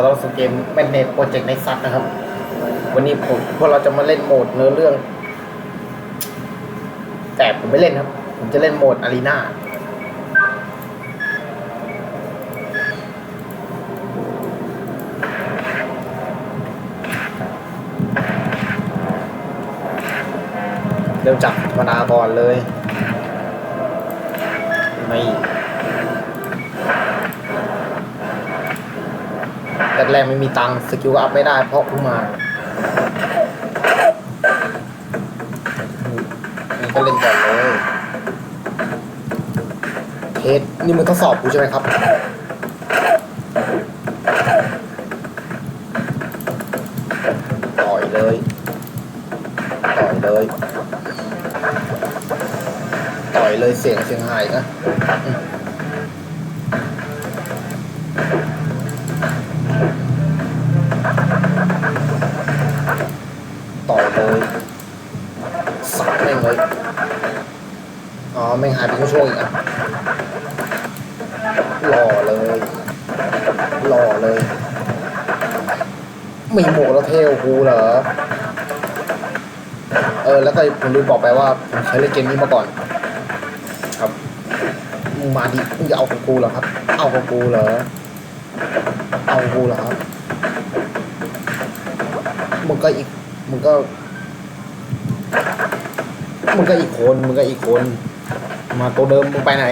ขอต้อนรับสู่เกมแมนเนตโปรเจกต์ในซัตนะครับ วันนี้ผมพวกเราจะมาเล่นโหมดเนื้อเรื่อง แต่ผมไม่เล่นครับ ผมจะเล่นโหมดอารีนาเริ่มจากธรรมดาก่อนเลย ไม่ แรกๆไม่มีตังค์สกิลก็อัพไม่ได้ เพราะเพิ่งมานี่ก็เล่นก่อนเลยเทสนี่มึงทดสอบกูใช่ไหมครับต่อยเลยต่อยเลยต่อยเลยเสียงเสียงหายนะ หายไปช่วงอีกอะหล่อเลยหล่อเลยมีหมวกแล้วเท่กูเหรอ เออ แล้วก็ผมลืมบอกไปว่าผมเคยเล่นเกมนี้มาก่อน ครับมึงมาดิมึงจะเอาของกูเหรอครับ เอาของกูเหรอ เอาของกูเหรอครับ มึงก็อีก มึงก็ มึงก็อีกคน มึงก็อีกคน มาตัวเดิมมึงไปไหน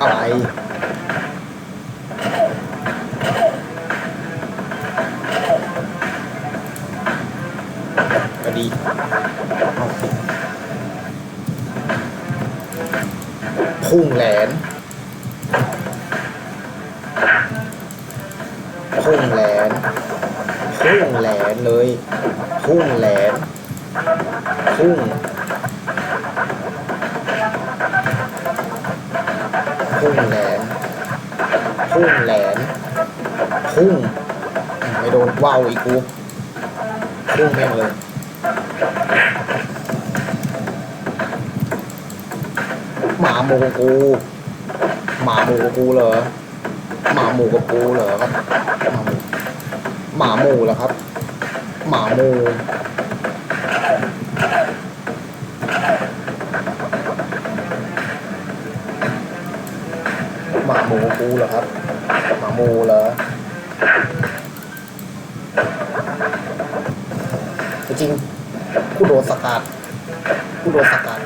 อะไรก็ดีพุ่งแหลนพุ่งแหลนพุ่งแหลนเลยพุ่งแหลน พุ่งพุ่งแหลนพุ่งแหลนพุ่งไม่โดนว่าวอีกกูพุ่งแม่งเลยหมาโมกู หมาโมกูเหรอหมาหมูกับกูเหรอครับหมาหมูหมาหมูเหรอครับ หมาหมู ครับหมาหมูเหรอจริงๆกูโดนสกัดกูโดนสกัด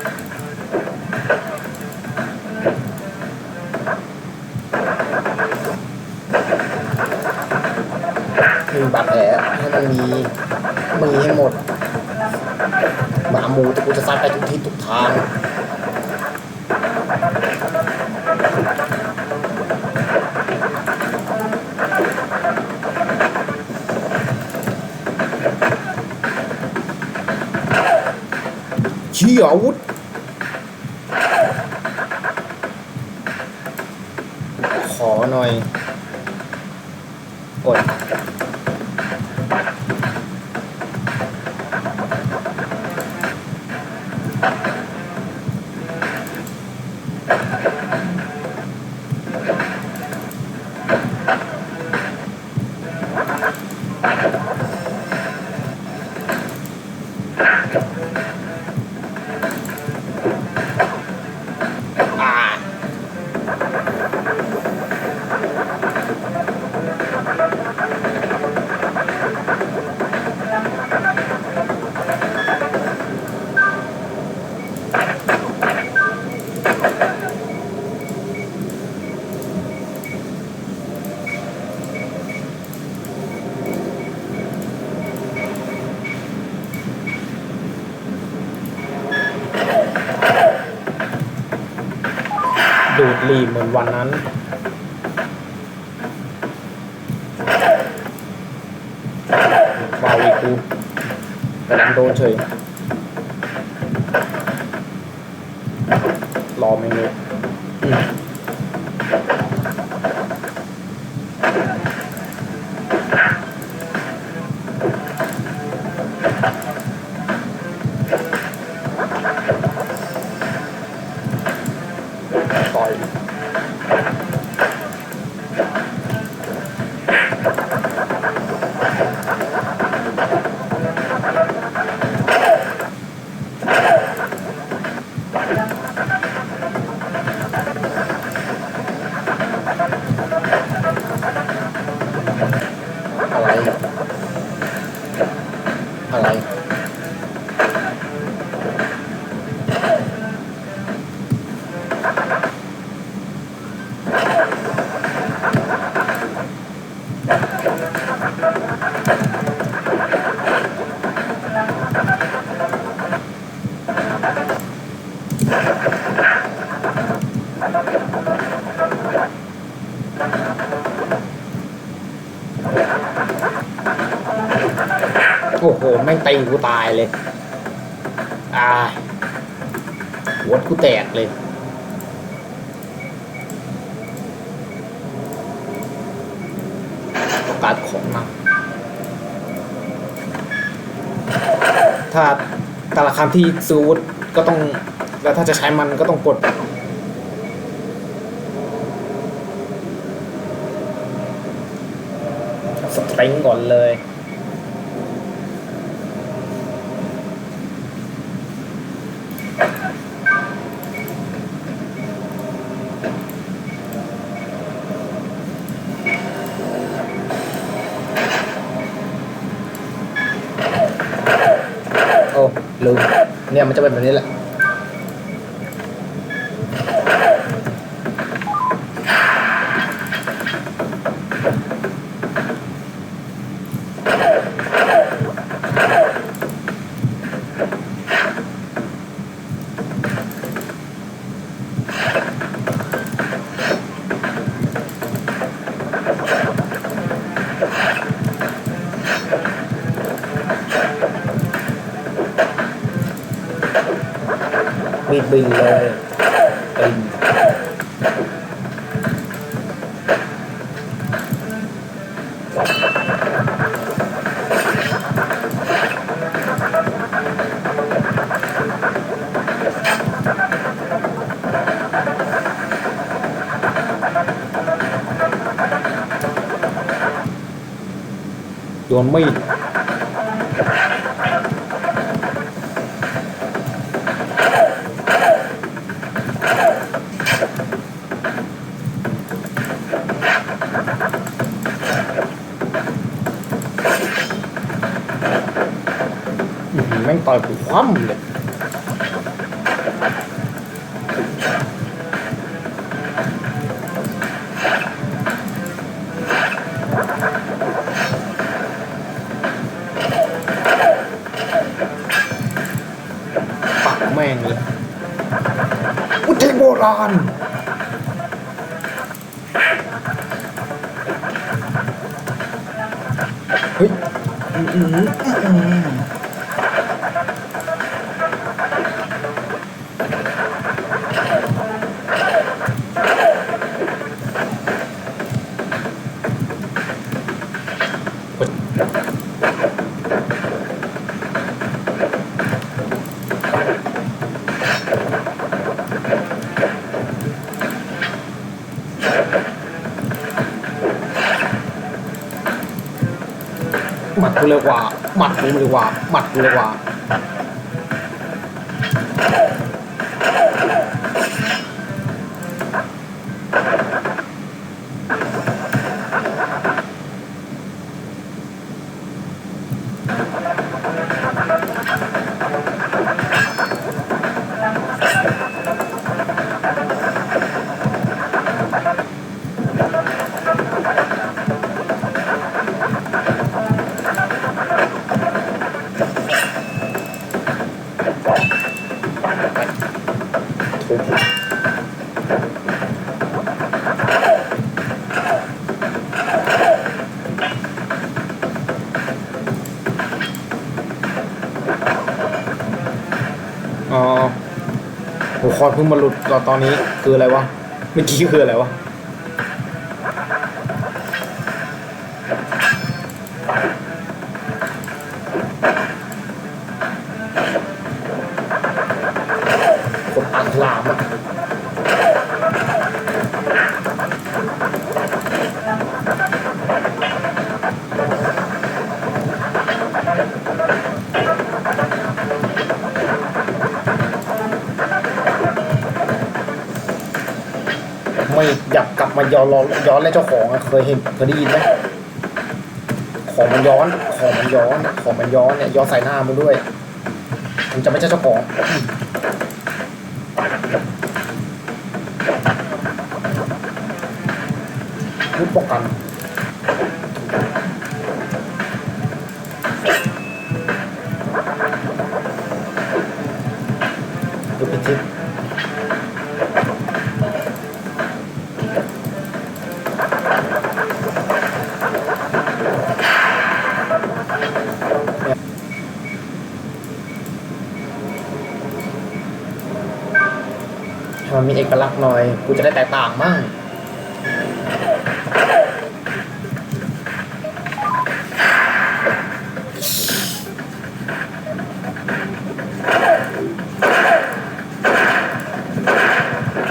มีบาดแผลให้มันมีมีให้หมดหมาหมูแต่กูจะซัดไปทุกทิศทุกทาง ชี่อาวุธขอหน่อยกด วันนั้น ตีกูตายเลย อ่าหัวกูแตกเลย ต้องการของหนักถ้าแต่ละคำที่ซื้อวุธก็ต้อง แล้วถ้าจะใช้มันก็ต้องกดสตริงก่อนเลย โอ้ลืมเนี่ยมัน จะเป็นแบบนี้แหละ มีดบินเเฮ้ยอื้อหืออื้อหือหมั กูเลยวกว่าหมัดกูเลยวกว่าหมัดกูเลยกว่า คอเพิ่งมาหลุดตอนนี้คืออะไรวะเมื่อกี้คืออะไรวะ มาย้อนรอย้อนแล้วเจ้าของอะเคยเห็นเคยได้ยินไหมของมันย้อน ของมันย้อน ของมันย้อนเนี่ยย้อนใส่หน้ามันด้วย มันจะไม่ใช่เจ้าของรูปป้องกัน อกลักษณ์หน่อย กูจะได้แตกต่างมั่ง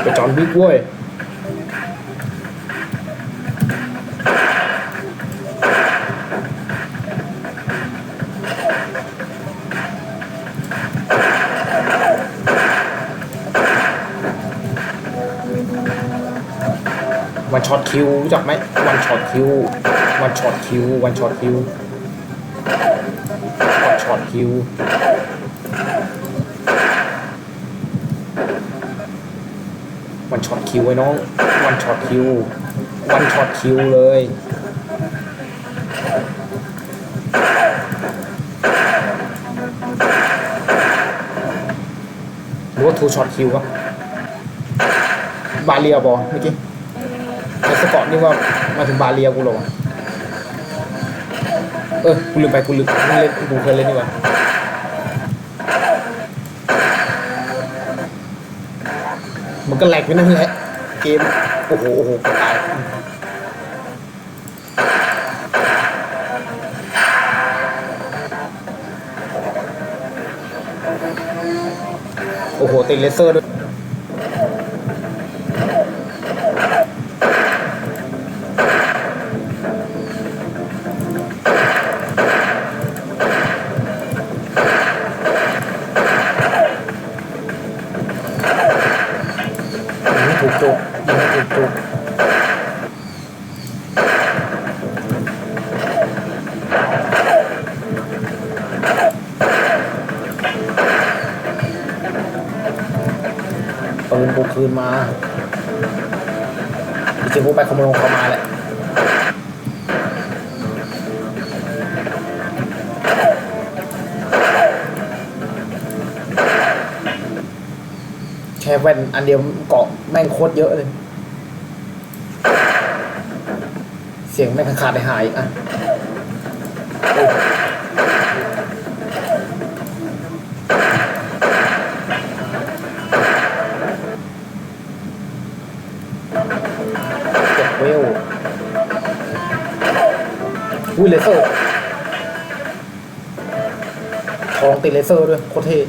ไปจอนบิ๊กเว้ย ช็อตคิวรู้จักไหมวันช็อตคิววันช็อตคิววันช็อตคิววันช็อตคิววันช็อตคิวไอ้น้องวันช็อตคิววันช็อตคิวเลยหรือว่าทูช็อตคิววะบาเรียบอเมื่อกี้ ไอ้สกอตนี่ว่ามาถึงบาเลียกูหรอวะเออกูลืมไปกูลืมกูเล่นกูเคยเล่นนี่ว่ามันก็แหลกไปนั่นแหละเกมโอ้โหโอ้โหตายโอ้โหติดเลเซอร์ด้วย มงเขามาแหละแค่แว่นอันเดียวเกาะแม่งโคตรเยอะเลย เสียงแม่งขาดหายอะ อุ้ยเลเซอร์ทองติดเลเซอร์ด้วยโคตรเท่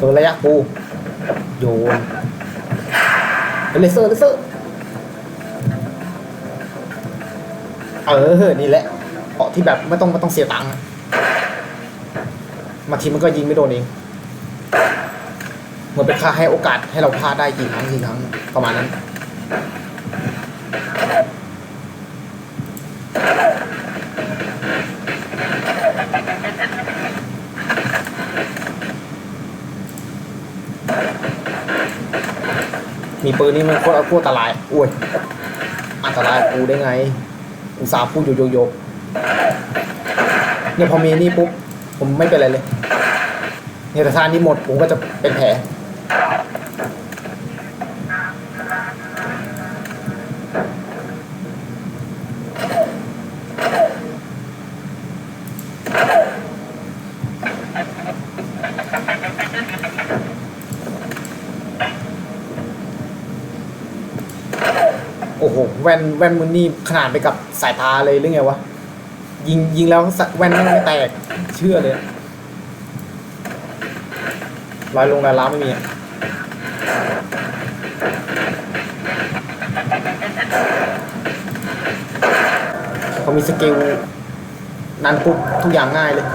ตัวระยะปู โยนเป็นเลเซอร์เลเซอร์เออ นี่แหละเกาะที่แบบไม่ต้องไม่ต้องเสียตังค์อะมาทีมันก็ยิงไม่โดนเองเหมือนเป็นค่าให้โอกาสให้เราพลาดได้กี่ครั้งกี่ครั้งประมาณนั้น มีปืนนี่มันโคตรโคตรอันตรายอุ้ยอันตรายกูได้ไงอุตส่าห์พูดโยโยโยเนี่ยพอมีนี่ปุ๊บผมไม่เป็นไรเลยเนี่ยแต่ทานนี้หมดผมก็จะเป็นแผล โอ้โห แว่นแว่นมึงนี่ขนาดไปกับสายตาเลยหรือไงวะ ยิงยิงแล้วแว่นไม่แตก เชื่อเลยรอยลงรอยล้าวไม่มีอะพอมีสกิลนั้นปุ๊บทุกอย่างง่ายเลย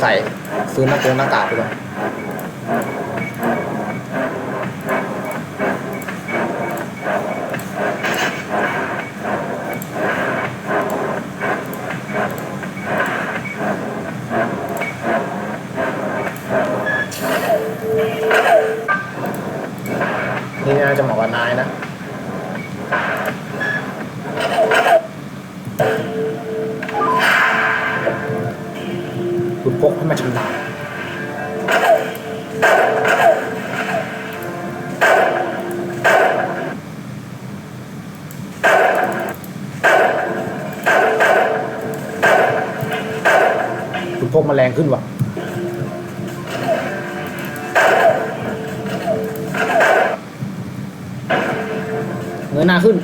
ใส่ซื้อหน้ากงหน้ากากไปก่อน กมาแรงขึ้นว่ะเงยหน้าขึ้น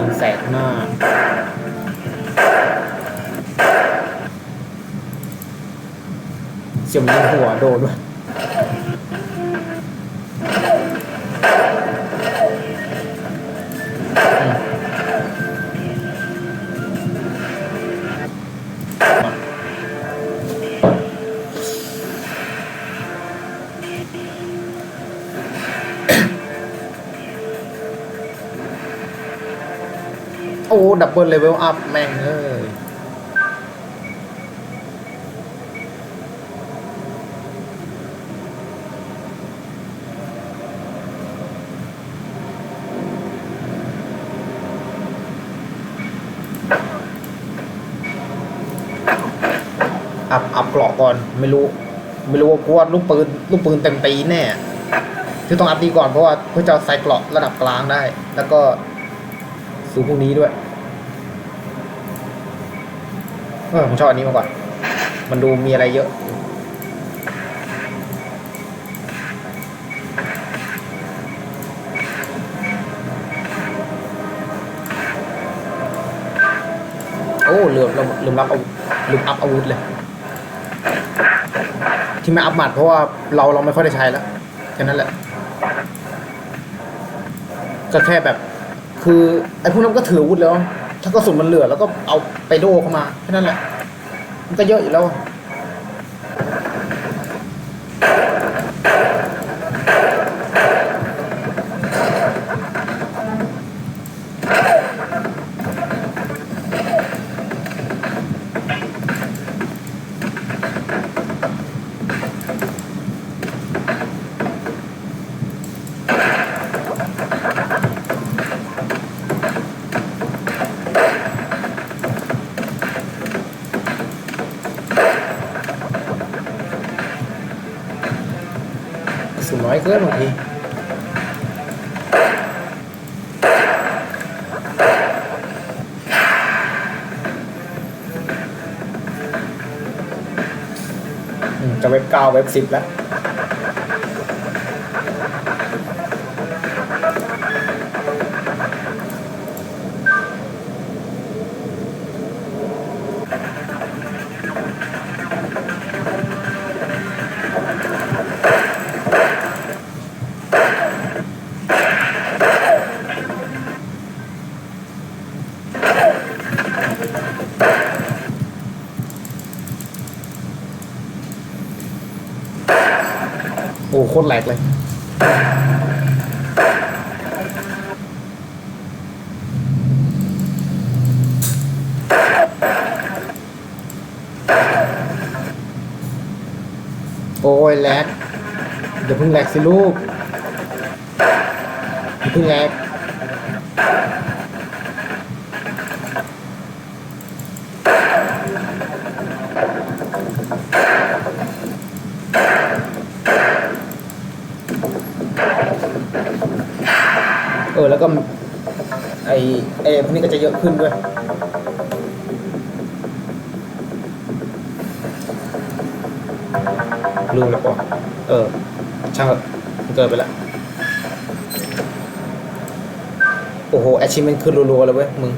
ยิงแสกหน้าเสียมยิงหัวโดนวะ บเบิลเลเวลอัพแม่งเอ้ยอัพอัพเกราะก่อนไม่รู้ ไม่รู้ว่ากวดลูกปืนลูกปืนเต็มตีแน่ที่ต้องอัพดีก่อนเพราะว่าเพื่อจะใส่เกราะระดับกลางได้ แล้วก็ซื้อพวกนี้ด้วย เออผมชอบอันนี้มาก่อนมันดูมีอะไรเยอะ โอ้ลืมลืมลืมรับอาวุธลืมอัพอาวุธเลย ที่ไม่อัพหมัดเพราะว่าเราเราไม่ค่อยได้ใช้แล้วแค่นั้นแหละ ก็แค่แบบ คือไอ้พวกนั้นก็ถืออาวุธแล้ว ถ้ากระสุนมันเหลือแล้วก็เอาไปโดเข้ามาแค่นั้นแหละ มันก็เยอะอยู่แล้ว อยเกินบางทีจะเว็บเก้าเว็บสิบแล้ว อ้โคตรแหลกเลย โอ้ยแหลกอย่าเพิ่งแหลกสิลูกอย่าเพิ่งแหลก ออแล้วก็ไอเอพวกนี้ก็จะเยอะขึ้นด้วยเลืมแล้วป่ะเออ ช่างเถอะมันเกินไปละโอ้โหแอชิเมนขึ้นรัวๆเลยเว้ยมึง